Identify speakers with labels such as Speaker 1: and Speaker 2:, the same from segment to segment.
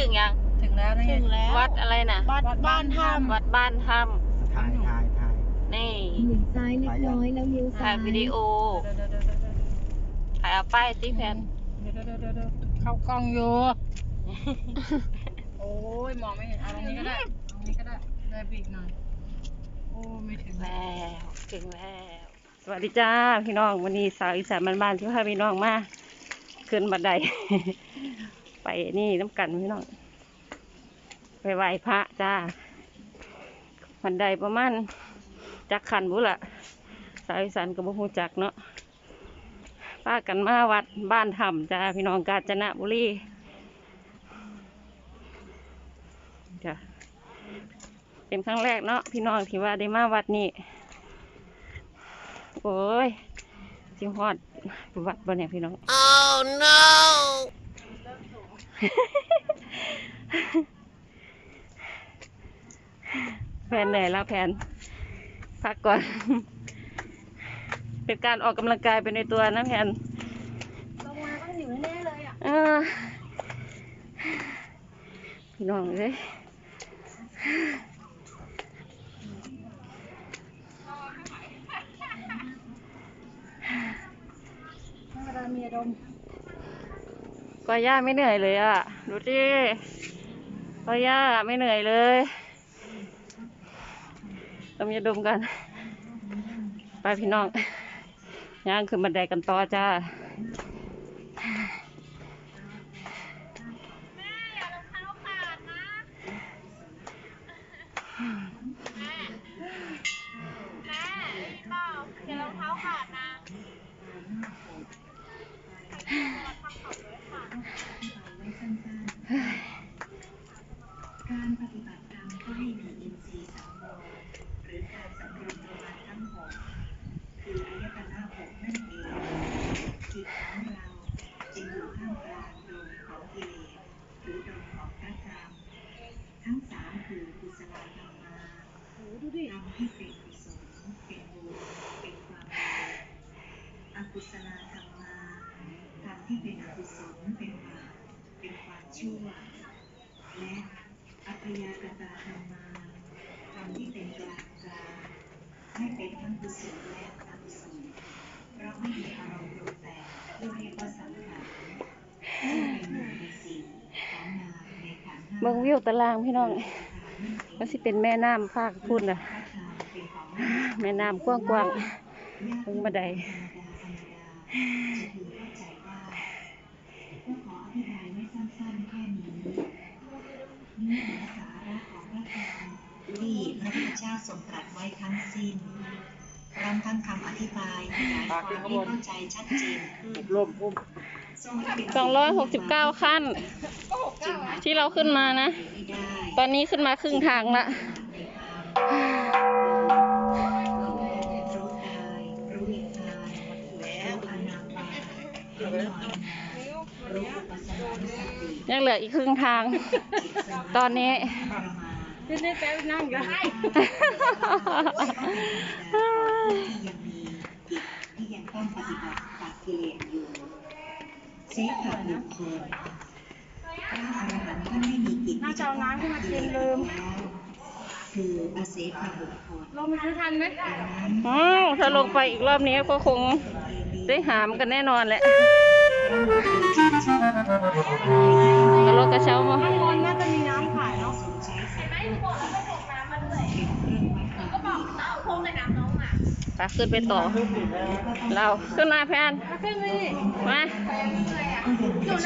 Speaker 1: ถึงยัง
Speaker 2: ถึงแล้วนี่
Speaker 3: ถึงแล้ว
Speaker 1: วัดอะไรนะ
Speaker 3: วัดบ้านถ้
Speaker 1: วัดบ้านถ้
Speaker 4: ถ่ายถ่ายถ่ายำ
Speaker 1: นี่
Speaker 5: หมุนซ้ายเล็กน้อยแล้วเลี้ยวซ้า
Speaker 1: ถ่าย
Speaker 5: ย
Speaker 1: วิดีโอ
Speaker 2: เดี๋ยวเดี๋ยวเดี๋ยวเดี๋ยวเดี๋ยว
Speaker 1: ถ่ายเอาป้ายที่แฟน
Speaker 2: เดี๋ยวเดี๋ยวเดี๋ยวเดี๋ยวเข้ากล้องอยู่ โอ้ยมองไม่เห็นเอาตรงนี้ก็ได้ตรงนี้ก็ได้เลยบีกหน่อย โอ้ไม่ถึง
Speaker 1: แล้วถึงแล้ว สวัสดีจ้าพี่น้องวันนี้สาวอีสานบ้านๆที่พาพี่น้องมาขึ้นบันได ไปนี่น้ำกันพี่น้องไปไหว้พระจ้าบันไดประมาณจักขันบุละสาวิสานกับบุหูจักเนาะป้ากันมาวัดบ้านธรรมจ้าพี่น้องกาญจนบุรีจ้ะเป็นครั้งแรกเนาะพี่น้องที่ว่าได้มาวัดนี้โอ้ยจิงฮอดวัดบ่เนี่ยพี่น้อง oh no แผนเหนื่อยแล้วแผน พักก่อน เป็นการออกกำลังกายไปในตัวนะแผนำ
Speaker 3: ลงมาต้องหิวแน่ๆเลยอะ
Speaker 1: เออพี่น้องเอ้ย
Speaker 2: ธรรมดามีอารม
Speaker 1: กอย่าไม่เหนื่อยเลยอะ ดูดิกอย่าไม่เหนื่อยเลยต้องยาดมกัน ไปพี่น้องย่างขึ้นบันไดกันต่อจ้า
Speaker 3: เดี๋ยวรองเท้าขาดนะ
Speaker 5: การปฏิบัติธรรมก็ให้มีอินทรีย์สังวรหรือการสำรวมประมาณทั้งหกคืออายตนะหกนั่นเองจิตของเราจึงอยู่ท่ามกลางดวงของกิเลสหรือดวงของพระธรรมทั้งสามคือกุศลธรรมาทำให้เป็นกุศลเป็นบุญเป็นความดีอกุศลธรรมาทำให้เป็นอกุศลเป็นบาปเป็นความชั่ว และอัพยากตาธรรมาทำที่เป็นกลางกลางไม่เป็นทั้งกุศลและอกุศลเพราะไม่มีอารมณ์ปรุงแต่งที่เรียกว่าสังขารซึ่งเป็นหนึ่งในสี่ของนามใน
Speaker 1: เบิ่งวิวตารางพี่น้องมันสิเป็นแม่น้ำภาคพุ่นน่ะ แม่น้ำกว้างๆเบิ่งบันได
Speaker 5: ธรรมาไดที่พระพุทธเจ้าทรงตรัสไว้ทั้งสิ้นพร้อมทั้งคำอธิบายขยายความให้เข้าใจชัดเจนขึ้น
Speaker 4: ลมอุ้ม
Speaker 5: ทรงเป็น
Speaker 1: สองร้อยหกสิบเก้าขั้น ที่เราขึ้นมานะ
Speaker 5: ไม่ได้
Speaker 1: ตอนนี้ขึ้นมาครึ่งทางละ
Speaker 5: รู้กายรู้วิญญาณแล้วอนาปานรู้ภาวนารู้อุปสมบทสติ
Speaker 1: ยังเหลืออีกครึ่งทาง ตอนนี้
Speaker 5: ประมาณ
Speaker 2: นี่นี่แป๊บนั่งอยู่ให้
Speaker 5: ที่ยังมีกิจที่ยังต้องปฏิบัติตัดกิเลสอยู่ เซฟกับบุคคลพระอรหันต์ท่านไม่มีกิจ
Speaker 2: น่าจะเอาน้ำขึ้นมากินลืม
Speaker 5: คืออาเซฟกับบุคคล
Speaker 2: ลงไปซื้อทันไหม
Speaker 5: ดังนั้น
Speaker 1: อ้าวถ้าลงไปอีกรอบนี้ก็คงได้หามกันแน่นอนแหละกระรถกระเช้ามา
Speaker 2: ข้างบนน่าจะมี
Speaker 1: ไปขึ้นไปต่อ เราขึ้นมาแพน
Speaker 2: มาขึ้นเลย
Speaker 1: มา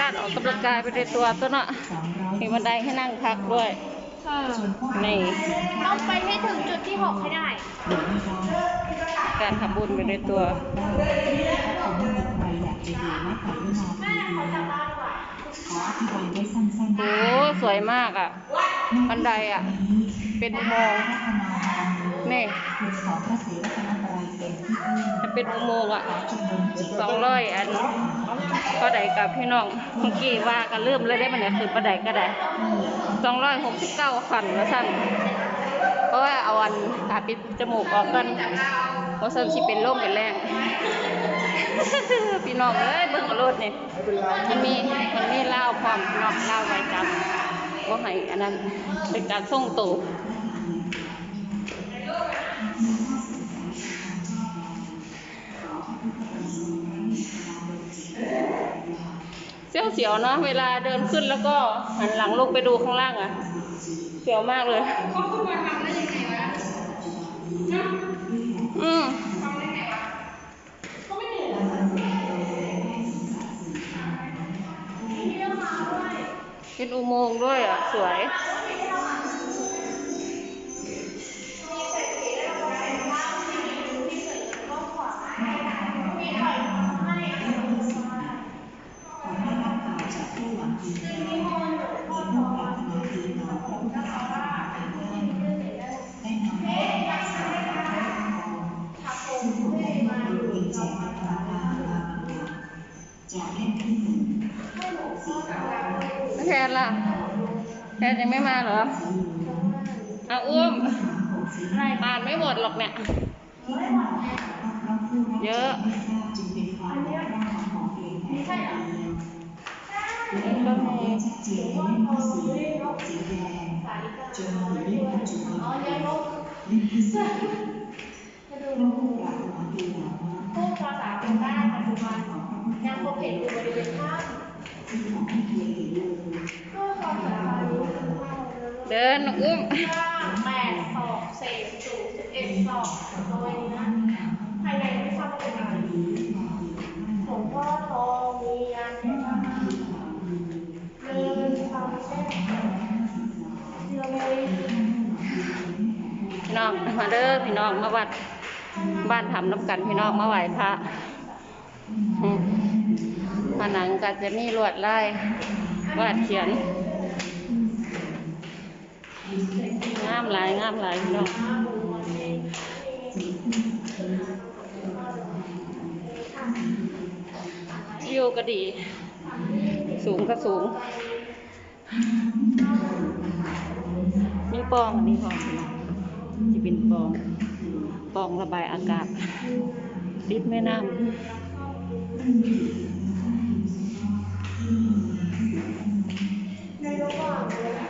Speaker 1: การออกกำลังกายไปในตัวตัวเนาะมีบันไดให้นั่งพักด้วยนี่
Speaker 3: ต้องไปให้ถึงจุดที่หกให้ได้
Speaker 1: การทำบุญไปในตัว
Speaker 5: ผมไม่มีใครอยากจะอยู่นักปฏิมาดีขออธิบายไว้สั้นๆ
Speaker 1: โอ้สวยมากอะ บันไดอะ เป็นอุโมงค์นี่
Speaker 5: คือสอง เน่
Speaker 1: จะเป็นอุโมงค์อะสองร้อยอันก็ได้กับพี่น้องเมื่อกี้ว่ากันเริ่มเลยได้มันเนี่ยคือประไดก็ได้สองร้อยหกสิบเก้าขันแล้วสั่นเพราะว่าเอาอันขาปิดจมูกออกกันเพราะสั่นสิเป็นร่มเป็นแรงพี่น้องเอ้ยเบิ่งเอรถเนี่ยมันมีมันมีเหล้าพร้อมนองเหล้าไว้จำก็ให้อันนั้นเป็นการส่งตัว เสียวเสียวๆเนาะเวลาเดินขึ้นแล้วก็หันหลังลงไปดูข้างล่างอะ เสียวมากเลย
Speaker 5: เขาขึ้นมาทำได้ยังไงวะเนาะ
Speaker 1: อืม
Speaker 5: ทำได้ไงวะก็ไม่เหนื่อยหรอกมีเรื่องมาด้วย
Speaker 1: เป็นอุโมงค์ด้วยอะ สวย
Speaker 3: แล้ว
Speaker 1: แทนล่ะแทยังไม่มาเหรอเอาอุ้มอ่านไม่หมดหรอกเนี่ย เยอะ
Speaker 3: จึงเป็นความบกพร่องของเองแต่คนเดียว
Speaker 1: นี่ก็มี
Speaker 3: ชัดเจนในเล่มที่สี่สีแดงจนถึงเล่มปัจจุบันเล่มที่สี่พระผู้ปรานาเหล่านั้น
Speaker 5: ผู้ภาษาเป็นได้ปัจจุบัน
Speaker 3: ของ
Speaker 5: ยังพบเห็นอยู่บริเวณถ้
Speaker 3: ที่ของให้เพียงเห็นเลยำ
Speaker 1: เดินอุ้ม
Speaker 5: ว่าแปดศอกเศษสูงสิบเอ็ดศอกโดยนะภายในไม่ทราบเป็นอะไรหลวงพ่อทองมียานแก่มาเดินทางแช่เรือเลย
Speaker 1: พี่น้องมาเด้อพี่น้องมาวัดบ้านทำน้ำกันพี่น้องมาไหว้พระ ผนังก็จะมีลวดลายวาดเขียน งามหลายงามหลายพี่น้องวิวก็ดี สูงก็สูง มีปองอันนี้พอจะเป็นปอง ปองระบายอากาศริบแม่น้ำ
Speaker 5: ว่างเลย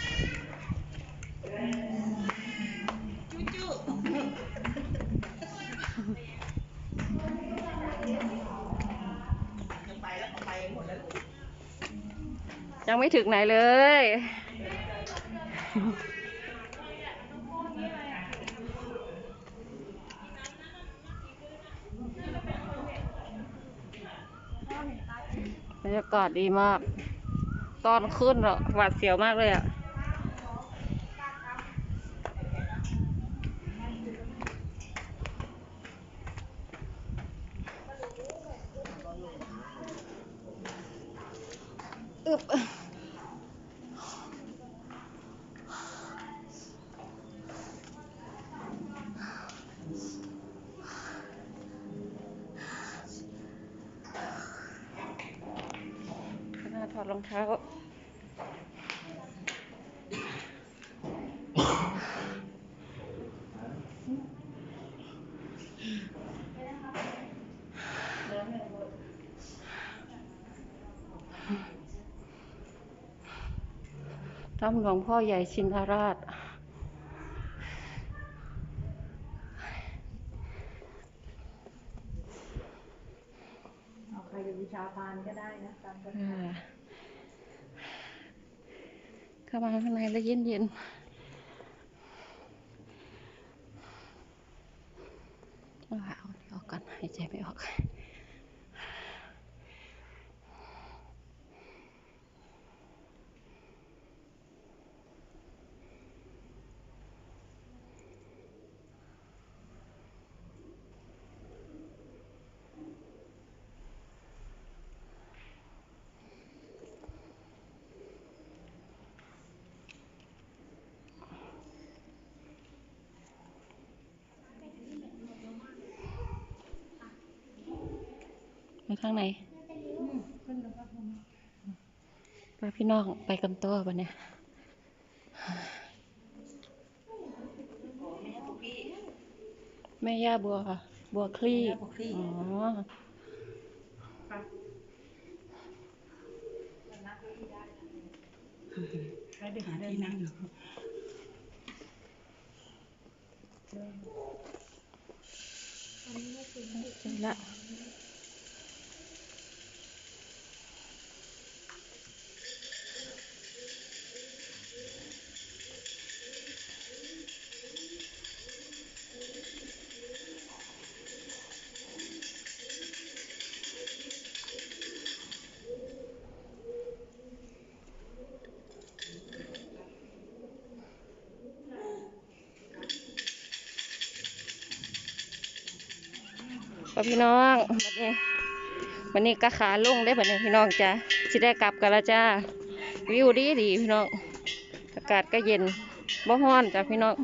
Speaker 5: ยั
Speaker 1: งไม่ถึงไหนเลย บรรยากาศดีมาก ตอนขึ้นหรอหวาดเสียวมากเลยอะอึบ รองเท้า ถ้ำหลวงพ่อใหญ่ชินทราช
Speaker 2: เอาใครจะบูชาพานก็ได้นะตามกัน
Speaker 1: อ่า เข้ามาข้างในแล้วเย็นเย็นว้าวเดี๋ยวออกก่อนหายใจไม่ออก ไปข้างในไปพี่น้องไปกันตัวปะเนี่ยแม่ย่าบัวค่ะบัวคลี่อ๋อ
Speaker 2: ไปดึกเดินนั่ง
Speaker 1: เจอละ ก็พี่น้องวันนี้วันนี้ก็ขาลงได้บัดนี้พี่น้องจ้ะสิได้กลับกันแล้วจ้าวิวดีดีพี่น้องอากาศก็เย็นบ่ฮ้อนจ้ะพี่น้อง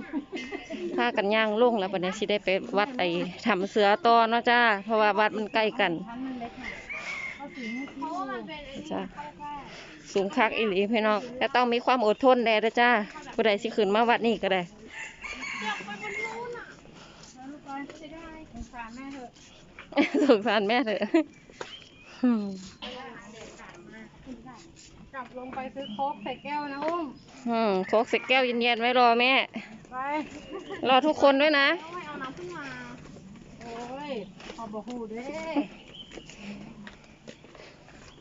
Speaker 1: พากันย่างลงแล้วบัดนี้สิได้ไปวัดไอ้ทำเสือต่อเนาะจ้าเพราะว่าวัดมันใกล้กันจ้าสูงคักอีหลีพี่น้องแต่ต้องมีความอดทนแน่เด้อจ้าผู้ใดสิขึ้นมาวัดนี้ก็ได้
Speaker 3: อยากไปบนนู้นอะ
Speaker 2: แล้วลูกบอลจะได้สงสารแม่เถอะ
Speaker 1: สงสารแม่เถอะอืม
Speaker 2: กลับลงไปซื้อโค้กใส่แก้วนะอุ้ม
Speaker 1: อืมโคกใส่แก้วเย็นๆไว้รอแม่
Speaker 2: ไป
Speaker 1: รอทุกคนด้วยนะ
Speaker 3: ต้องไม่เอาน้ำขึ้นมา
Speaker 2: โอ้ยขอบอกหูเด้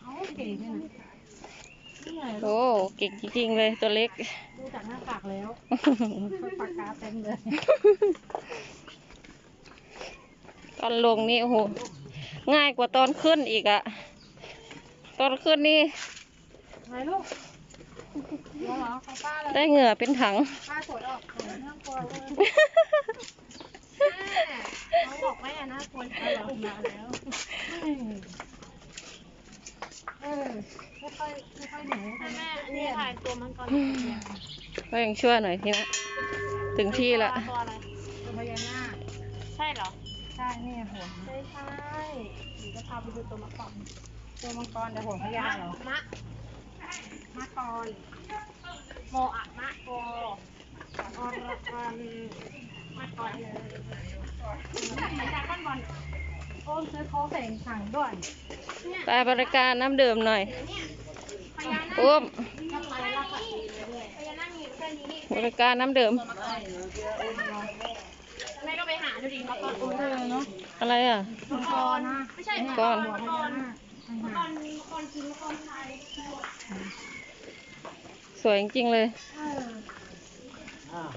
Speaker 2: เอาเก่งเนี่ยนี่ไง
Speaker 1: โอ้เก่งจริงๆเลยตัวเล็ก
Speaker 2: ดูจากหน้าปากแล้วปากกาเต็มเลย
Speaker 1: ต อนลงนี่โอ้โหง่ายกว่าตอนขึ้นอีกอะตอนขึ้นนี่
Speaker 2: ไหนลูกเดี๋ยวเหรอของป้าเลย
Speaker 1: ได้เหงื่อเป็นถัง
Speaker 2: ป้าสวยออกสวยน่ากลัวเลย
Speaker 3: แม่เขาบอกแม่นะควร
Speaker 2: เอาเหรอมาแล้วเออไม่ค่อยไม่ค่อยหนู
Speaker 3: ให้แม่อันนี้ถ่ายตัวมันก่อน
Speaker 1: ก็ยังชั่วหน่อยพี่นะถึงที่ละ
Speaker 3: ใช่
Speaker 2: นี่หัว
Speaker 3: ไม่ใช่หนูจะพาไปดูตัวมะกอก
Speaker 2: ตัวมังกรแต่หัวพญาเหรอ
Speaker 3: มะ
Speaker 2: มะกร
Speaker 3: โมอะมะโกอรกันมะกอกเลยอาจารขั้นบอล
Speaker 2: โอ้ซื้อโค้กใส่ถังด่วน
Speaker 3: เนี่ย
Speaker 1: ไปบริการน้ำดื่มหน่อยอุ้มบริการน้ำดื่ม
Speaker 3: ดูดิมะกอก
Speaker 2: เออเนาะ
Speaker 1: อะไรอะ
Speaker 2: มังกรนะ
Speaker 3: ไม่ใช่
Speaker 1: มั
Speaker 3: มะ
Speaker 1: ง
Speaker 3: ก
Speaker 1: ก
Speaker 3: อ
Speaker 1: ร
Speaker 3: มะกร
Speaker 2: มัง
Speaker 3: มะ
Speaker 2: ก
Speaker 3: ก
Speaker 2: ร
Speaker 3: รมะกรกินมะกรไทย
Speaker 1: สวยจริงๆเลย
Speaker 2: เออ